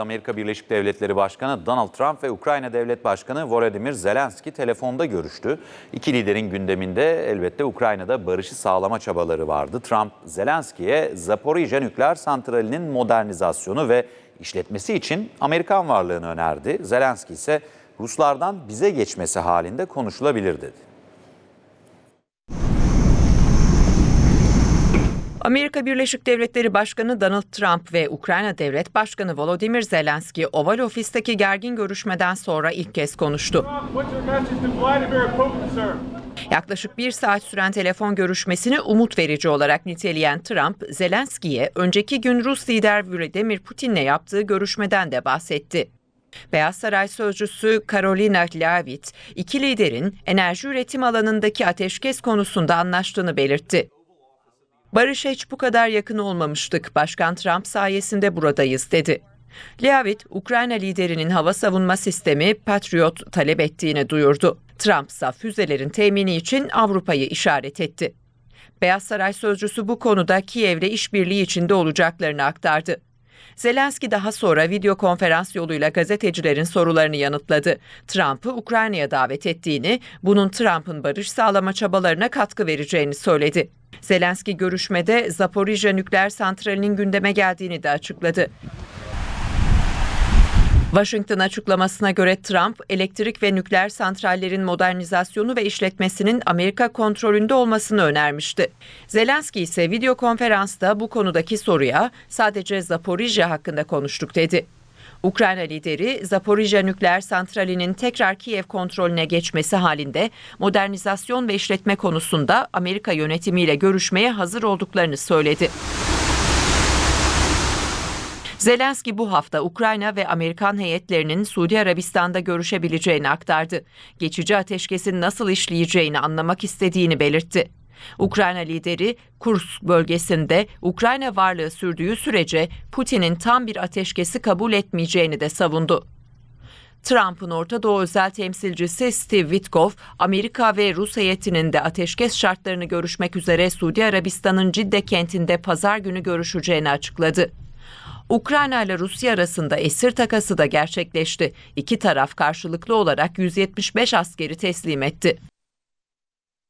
Amerika Birleşik Devletleri Başkanı Donald Trump ve Ukrayna Devlet Başkanı Volodymyr Zelenski telefonda görüştü. İki liderin gündeminde elbette Ukrayna'da barışı sağlama çabaları vardı. Trump, Zelenski'ye Zaporijya nükleer santralinin modernizasyonu ve işletmesi için Amerikan varlığını önerdi. Zelenski ise Ruslardan bize geçmesi halinde konuşulabilir dedi. Amerika Birleşik Devletleri Başkanı Donald Trump ve Ukrayna Devlet Başkanı Volodymyr Zelenski Oval Ofis'teki gergin görüşmeden sonra ilk kez konuştu. Yaklaşık bir saat süren telefon görüşmesini umut verici olarak niteleyen Trump, Zelenski'ye önceki gün Rus lider Vladimir Putin'le yaptığı görüşmeden de bahsetti. Beyaz Saray sözcüsü Karolina Lavit, iki liderin enerji üretim alanındaki ateşkes konusunda anlaştığını belirtti. Barış'a hiç bu kadar yakın olmamıştık. Başkan Trump sayesinde buradayız dedi. Leavitt, Ukrayna liderinin hava savunma sistemi Patriot talep ettiğini duyurdu. Trump ise füzelerin temini için Avrupa'yı işaret etti. Beyaz Saray sözcüsü bu konuda Kiev'le işbirliği içinde olacaklarını aktardı. Zelenski daha sonra video konferans yoluyla gazetecilerin sorularını yanıtladı. Trump'ı Ukrayna'ya davet ettiğini, bunun Trump'ın barış sağlama çabalarına katkı vereceğini söyledi. Zelenski görüşmede Zaporijya nükleer santralinin gündeme geldiğini de açıkladı. Washington açıklamasına göre Trump, elektrik ve nükleer santrallerin modernizasyonu ve işletmesinin Amerika kontrolünde olmasını önermişti. Zelenski ise video konferansta bu konudaki soruya sadece Zaporijya hakkında konuştuk dedi. Ukrayna lideri Zaporijya nükleer santralinin tekrar Kiev kontrolüne geçmesi halinde modernizasyon ve işletme konusunda Amerika yönetimiyle görüşmeye hazır olduklarını söyledi. Zelenski bu hafta Ukrayna ve Amerikan heyetlerinin Suudi Arabistan'da görüşebileceğini aktardı. Geçici ateşkesin nasıl işleyeceğini anlamak istediğini belirtti. Ukrayna lideri Kursk bölgesinde Ukrayna varlığı sürdüğü sürece Putin'in tam bir ateşkesi kabul etmeyeceğini de savundu. Trump'ın Orta Doğu özel temsilcisi Steve Witkoff, Amerika ve Rus heyetinin de ateşkes şartlarını görüşmek üzere Suudi Arabistan'ın Cidde kentinde pazar günü görüşeceğini açıkladı. Ukrayna ile Rusya arasında esir takası da gerçekleşti. İki taraf karşılıklı olarak 175 askeri teslim etti.